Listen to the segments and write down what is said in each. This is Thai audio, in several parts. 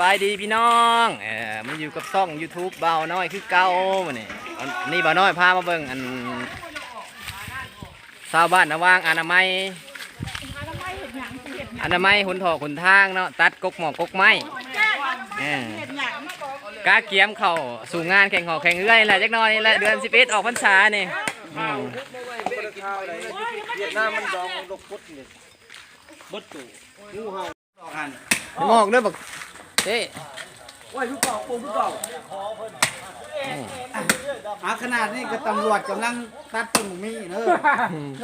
บายดีพี่น้องเออมันอยู่กับซ่อง YouTube เบาน้อยคือเก่ามื้อนี่อันนี่เบาน้อยพามาเบิ่งอันชาวบ้านนะว่างอนามัยอนามัยหุนถอกหุนทางเนาะตัดกกหมอกกกไม้เออกาเกียมเข้าสู่งานแข่งหอกแข่งเอื้อยแหละจักหน่อยนี่แหละเดือน11ออกพรรษานี่อืมเวียดนามมันดองดกพุดนี่บดตู่งูเห่าหันหมอกเด้อบัก เอ้โอ้ยผู้เก่าปูผู้เก่าอาขนาดนี้ก็ตำรวจกำลังตัดต้นหมูมี่เนอะ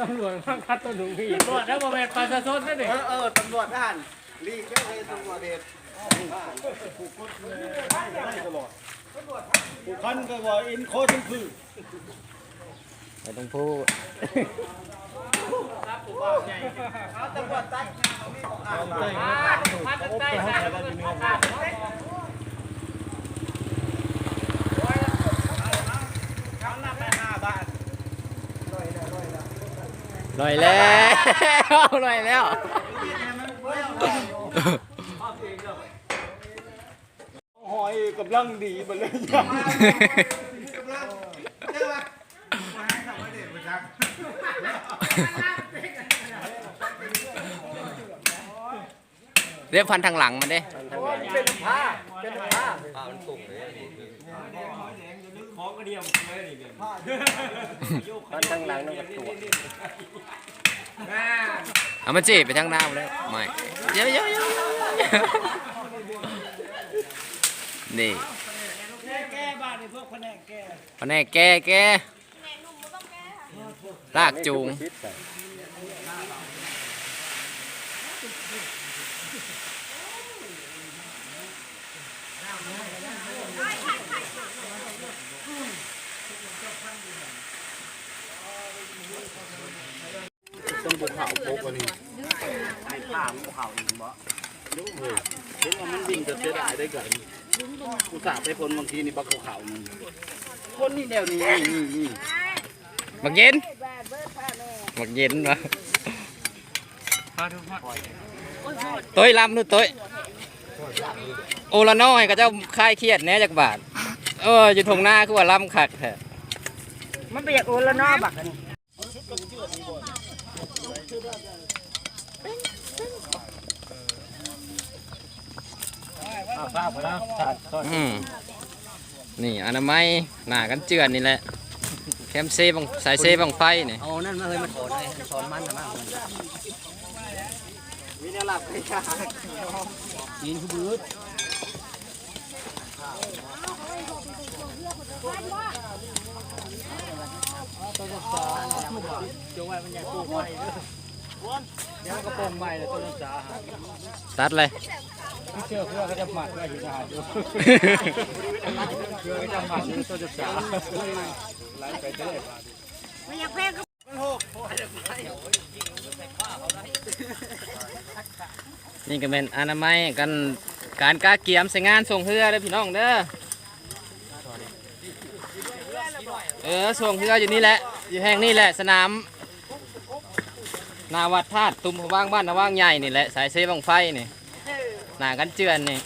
ตำรวจมาคัดตัวหนูพี่ตำรวจแล้วโมเมนต์ประชาชนนั่นเอเองอเออตำรวจทหารรีบเจ้าเลยตำรวจเด็ดผู้คันก็ว่าอินโคชมพือไม่ต้องพูด ตำรวจตัดลอยแล้วลอยแล้วหอยกำลังดีมาเลยยัง เรียกพันทางหลังมันเด้เป็นผ้าเป็นผ้าของกระเดียมเลยนี่เนี่ยมันทางหลังนั่นก็ตัวเอามันจีบไปทางหน้าหมดเลยไม่เยอะเยอะเยอะนี่แก้บ้านในพวกแผนกแก้พนแน่แกแก ลากจูง ต้องบุกเขาโป๊กอันนี้ไอ้ผ้ามันบุกเขาเองบ่ยุ่งเลยเห็นว่ามันวิ่งจะเสียดายได้เกินอุตส่าห์ไปพ้นบางทีนี่บักเขาเขามันคนนี่แนวนี้นี่นี่นี่ บักเย็น บักเย็นวะต้ยลำนู่นต้ยโอละน้อยก็เจ้าคลายเครียดแหน่จากบาทเอออยู่ทงหน้าคือว่าลำขักแท้มันไปอยากโอนแล้วเนอบักอันนี้ภาพนะอืมนี่อนามัยหน้ากันเจือนนี่แหละ แคมเซบังสายเซบังไฟนี่เอานั่นมาเลยมาถอนเลยถอนมันนะมากมีเนวหลับไปจ้ายินคือบื้อจงไว้มันยังปลูกไว้ เดี๋ยวกระโปรงใหม่เลยต้นสาตัดเลย ที่เชื่อเพื่อก็จะหมัดไว้อยู่ทหารอยู่เพื่อก็จะหมัดอยู่ต้นสาไหลไปเรื่อยไม่อยากแพงก็นี่ก็เป็นอนามัยกันการกาเกียมใส่งานส่งเรือเด้อพี่น้องเด้อเออส่งเรืออยู่นี่แหละอยู่แห่งนี่แหละสนาม นาวัดธาตุตุมว่างบ้านนาว่างใหญ่นี่แหละสายเซบังไฟนี่หนากันเจือนนี่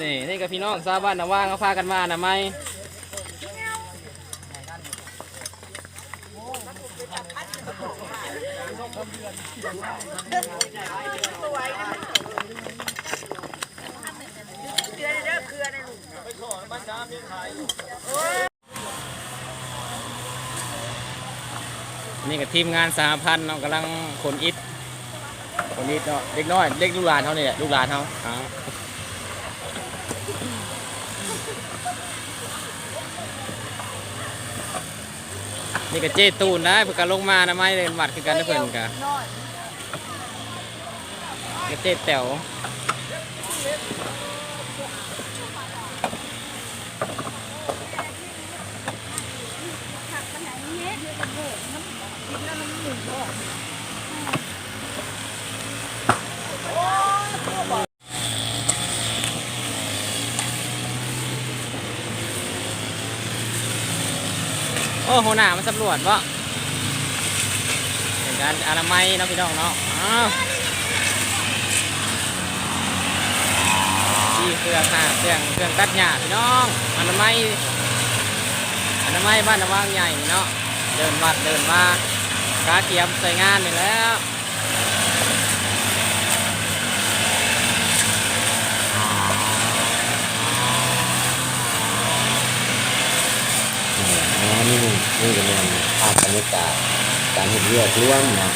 นี่นี่กับพี่น้องชาวบ้านนาว่างเขาพากันมาอนามัยเดือนเด้อเครือนะลูกนี่ กับทีมงานสหพันธ์เนาะกำลังขนอิฐขนอิฐเนาะเด็กน้อยเด็กลูกหลานเขาเนี่ยลูกหลานเขาอ๋อนี่กับเจตูนนะเพื่อการลงมานะไม่เลยวัดคือกันนะเพื่อนกันกับเจแต๋ว โอ้โหหนามันสำรวจวะเป็นการอนามัยเนาะพี่น้องเนาะอ้าวมีเครื่องหาเครื่องเครื่องตัดหญ้าพี่น้องอนามัยอนามัยบ้านนาว่างใหญ่เนาะเดินวัดเดินมา กาเกียมใส่งานนี่แล้วอ๋อนี่นี่ก็เป็นภาพบรรยากาศการเห็นเรียกร่วมเนาะ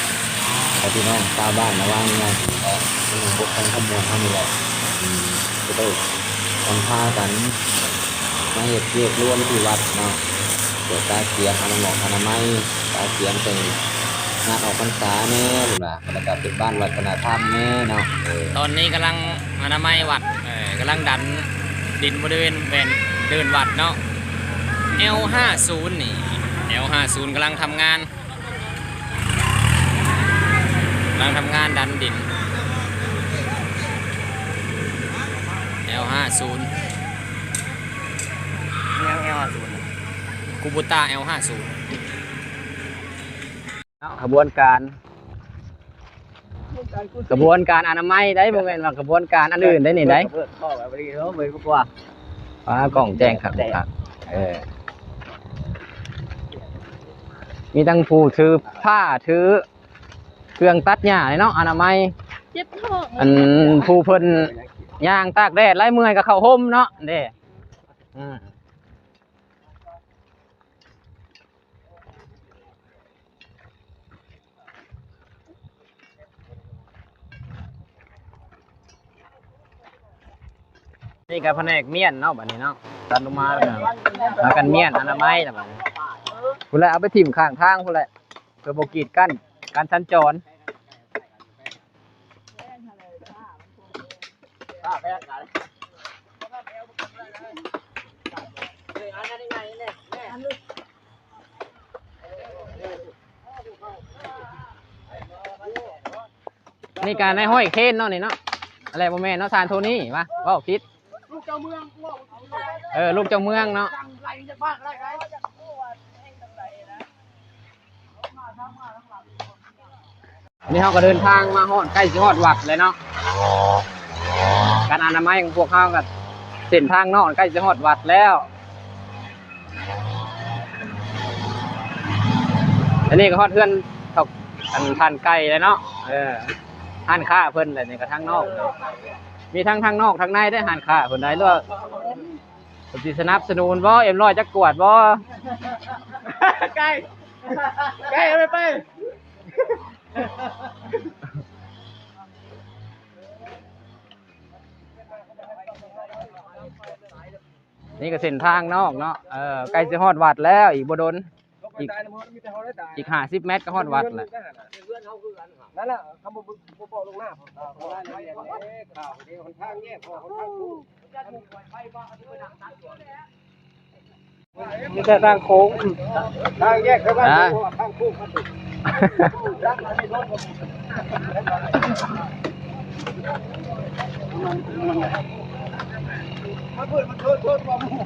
แล้วพี่น้องชาบ้านนะว่างงานและพี่น้พวกกันขมวลเท่านี้แหละอืมก็ได้ทำพากันมาเหตุเรียกร่วมที่วัดเนาะเกิดการเสียงอนามัยอนามั ยการเสียงเป็นงานออกพรรษาแน่หรือว่าบรรยากาศเป็นบ้านวัฒนธรรมแน่เนาะเออตอนนี้กำลังอนามัยวัดเออกำลังดันดินบริเวณแวนเดินวัดเนาะ L50 นี่ L50 กำลังทำงานกำลังทำงานดันดิน L50 ยังเอวศูนย์คูบูต้า L50 ขบวนการ กระบวนการอนามัยได้บ่แม่นว่ากระบวนการอันอื่นได้นี่ได้เปิดข้อแบบนี้เนาะเหมือนกว่าฟ้ากล่องแจ้งครับครับเออมีทั้งผู้ถือผ้าถือ เครื่องตัดหญ้าเนาะอนามัย เจ็บท้องอันผู้เพิ่นย่างตากแดดไล่เมื่อยก็เข้าห่มเนาะเด้อืม นี่ก็แผนกเมียนเนาะบัดนี้เนาะตัดลงมาแล้วก็แล้วกันเมียนอนามัยแล้วบัดนี้พุ่นแหละเอาไปถิ่มข้างทางพุ่นแหละเพื่อบ่กีดกันการสัญจรนี่การในห้อยเคนเนาะนี่เนาะอะไรบ่แม่นเนาะซานโทนี่วะว้าผิด เออลูกเจ้าเมืองเนาะนี่เขาก็เดินทางมาฮอดใกล้สิฮอดวัดเลยเนาะการอนามัยของพวกเขาก็เส้นทางนอกใกล้สิฮอดวัดแล้วอันนี้ก็ฮอดเพื่อนเท่าอันทานไก่เลยเนาะเออหันค่าเพิ่นเลยนี่ก็ทางนอก มีทั้งทางนอกทางในได้หันค่าเพิ่นได้หรือว่าเพิ่นสิสนับสนุนบ่เอ็มร้อยจักกวดบ่ใกล้ใกล้ไปไปนี่ก็เส้นทางนอกเนาะเออใกล้สิฮอดวัดแล้วอีกบ่โดน อีกอีก50เมตรก็ฮอดวัดแหละนั่นแหละคำบอกบอกลงหน้าผมข่าวเดียวคนข้างแย่พอคนข้างคู่นี่ก็ทางโค้งทางแยกเข้าบ้านอ่าข้างคู่กันรักมันไม่ลดมาเพื่อนมันโทษโทษความหู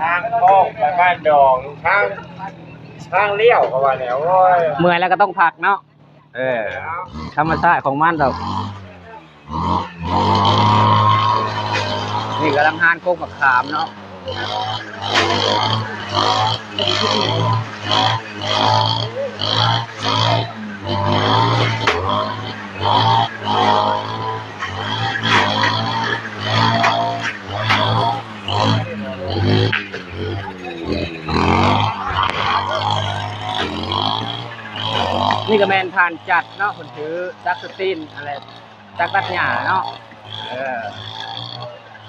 ทางโค้งไปบ้านดองทางทางเลี้ยวก็ว่าแล้วโอ้ยเมื่อยแล้วก็ต้องพักเนาะเออธรรมชาติของมันดอกนี่กำลังหานโคกบักขามเนาะ ผ่านจัดเนาะคนถือจักสตีนอะไรจักตัดหญ้าเนาะเออ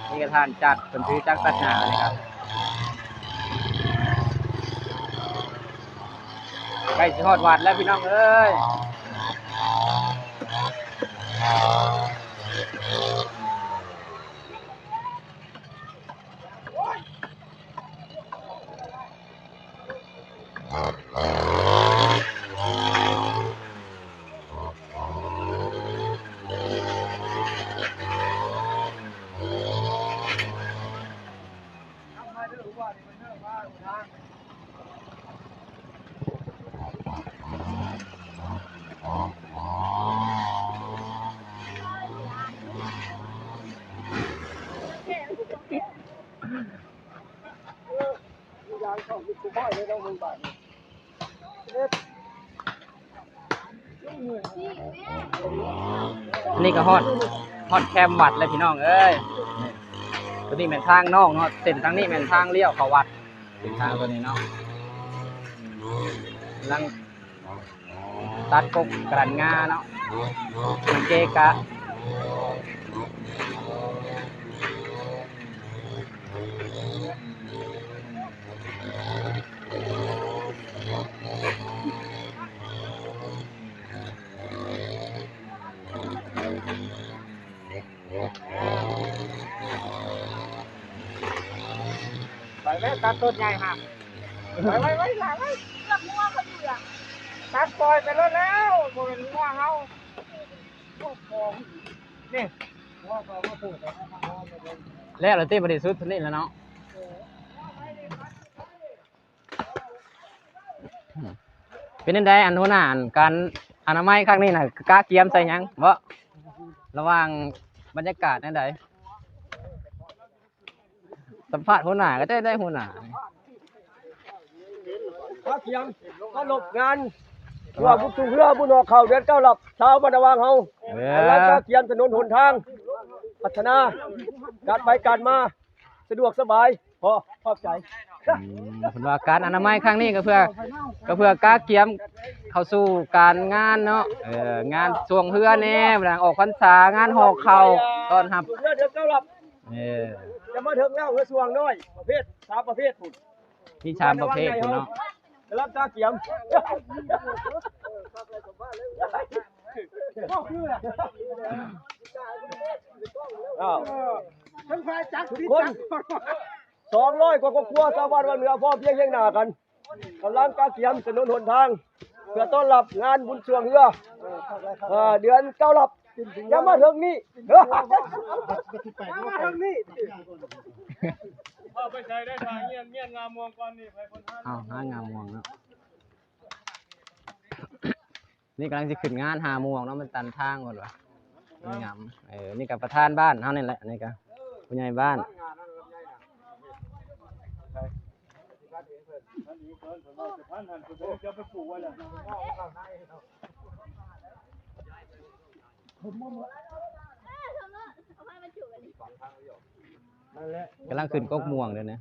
นี่ก็ทานจัดคนถือจักตัดหญ้าเลยครับใกล้สิฮอดวัดแล้วพี่น้องเอ้ย เลยต้องมึงบาดอันนี้ก็ฮอดฮอดแคมวัดเลยพี่น้องเอ้ยตัวนี้เป็นทางนอกเนาะเส้นทางนี้เป็นทางเลี้ยวเขาวัดเป็นทางตัวนี้เนาะกำลังตัดกกกรันงาเนาะมันเกะกะ ตัดต้นใหญ่ฮะไปไว้ไว้หลังไว้ตัดปล่อยไปแล้วแล้วบ่เป็นงัวเฮาพวกของนี่งัวก็มาพูดแต่งัวมาเป็นแล้วเราตีบริสุทธิ์เท่นี้แล้วเนาะเป็นยังไงอันโน้นอ่านการอนามัยครั้งนี้น่ะกล้าเกียมใส่ยังบ่ระหว่างบรรยากาศนั่นใด สัมภาษณ์หัวหน้าก็ได้ได้หัวหน้าถ้าเทียมก็หลบงานว่าบุกตุเรือบุญออกเข่าเดือนเก้าหลับเช้าบรรดาวางเฮาเอแล้วอก็เกียมถนนหนทาง พัฒนา การไปการมา สะดวกสบายพอพอใจอืมเพิ่นว่าการอนามัยครั้งนี้ก็เพื่อ ก็เพื่อกล้าเกียมเข้าสู่การงานเนาะเอองานสวงเฮือแน่เวลาออกพรรษางานหอกเข่าต้อนรับเรือเดือ นเก้าหลับเออจะมาถึงแล้วเรือสวงน้อย ประเภทสามประเภทพุ่นมีชามประเภทพุ่นเนาะจะรับตาเกียมอ้าวทุกคนสองร้อยกว่าครอบครัวชาวบ้านวันเหนือพ่อเพียงเฮียงหน้ากันกำลังกาเกียมถนนหนทาง เพื่อต้อนรับงานบุญเชืองเรือเอ่อเดือนเก้าหลับ อย่ามาถึงนี่เด้ออย่ามาถึงนี่เอาหางามม่วงเนาะนี่กำลังจะขึ้นงานหาม่วงเนาะมันตันทางหมดวะนี่งามเออนี่กับประธานบ้านเฮานี่แหละนี่กับผู้ใหญ่บ้าน ผองหมดเล้อาไกนั่นแหละกำลังขึ้นก๊กม่วงเลยนะ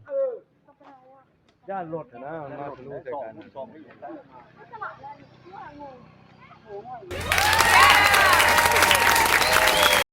ย่านรถนะมาทะลุเจอกันสองไม่หยุดสลับเลยง